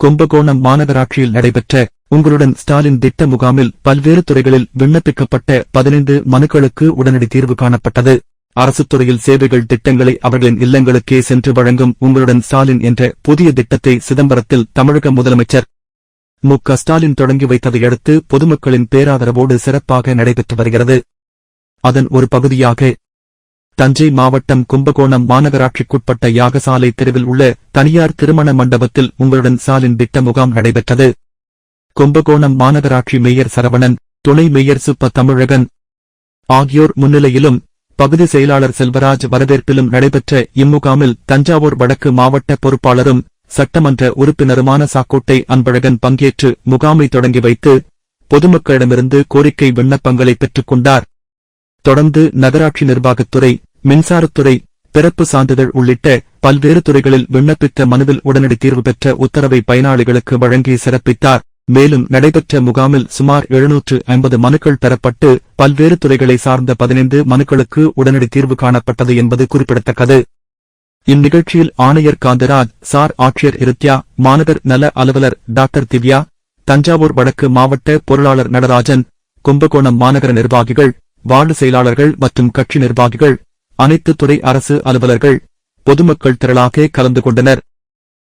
கும்பகோணம் மாநகராட்சியில் நடைபெற்ற உங்களுடன் ஸ்டாலின் திட்ட முகாமில் பல்வேறு துறைகளில் விண்ணப்பிக்கப்பட்ட பதினைந்து மனுக்களுக்கு உடனடி தீர்வு காணப்பட்டது. அரசுத் துறையில் சேவைகள் திட்டங்களை அவர்களின் இல்லங்களுக்கே சென்று வழங்கும் உங்களுடன் ஸ்டாலின் என்ற புதிய திட்டத்தை சிதம்பரத்தில் தமிழக முதலமைச்சர் மு க ஸ்டாலின் தொடங்கி வைத்ததையடுத்து பொதுமக்களின் பேராதரவோடு சிறப்பாக நடைபெற்று வருகிறது. அதன் ஒரு பகுதியாக தஞ்சை மாவட்டம் கும்பகோணம் மாநகராட்சிக்குட்பட்ட யாகசாலை தெருவில் உள்ள தனியார் திருமண மண்டபத்தில் உங்களுடன் சாலின் திட்ட முகாம் நடைபெற்றது. கும்பகோணம் மாநகராட்சி மேயர் சரவணன் துணை மேயர் சுப்ப தமிழகன் ஆகியோர் முன்னிலையிலும் பகுதி செயலாளர் செல்வராஜ் வரவேற்பிலும் நடைபெற்ற இம்முகாமில் தஞ்சாவூர் வடக்கு மாவட்ட பொறுப்பாளரும் சட்டமன்ற உறுப்பினருமான சாக்கோட்டை அன்பழகன் பங்கேற்று முகாமை தொடங்கி வைத்து பொதுமக்களிடமிருந்து கோரிக்கை விண்ணப்பங்களை பெற்றுக் கொண்டார். தொடர்ந்து நகராட்சி நிர்வாகத்துறை மின்சாரத்துறை பிறப்பு சான்றிதழ் உள்ளிட்ட பல்வேறு துறைகளில் விண்ணப்பித்த மனுவில் உடனடி தீர்வு பெற்ற உத்தரவை பயனாளிகளுக்கு வழங்கி சிறப்பித்தார். மேலும் நடைபெற்ற முகாமில் சுமார் எழுநூற்று ஐம்பது மனுக்கள் பெறப்பட்டு பல்வேறு துறைகளை சார்ந்த பதினைந்து மனுக்களுக்கு உடனடி தீர்வு காணப்பட்டது என்பது குறிப்பிடத்தக்கது. இந்நிகழ்ச்சியில் ஆணையர் காந்தராஜ் சார் ஆட்சியர் இருத்யா மாநகர் நல அலுவலர் டாக்டர் திவ்யா தஞ்சாவூர் வடக்கு மாவட்ட பொருளாளர் நடராஜன் கும்பகோணம் மாநகர நிர்வாகிகள் வார்டு செயலாளர்கள் மற்றும் கட்சி நிர்வாகிகள் அனைத்து துறை அரசு அலுவலர்கள் பொதுமக்கள் திரளாக கலந்து கொண்டனர்.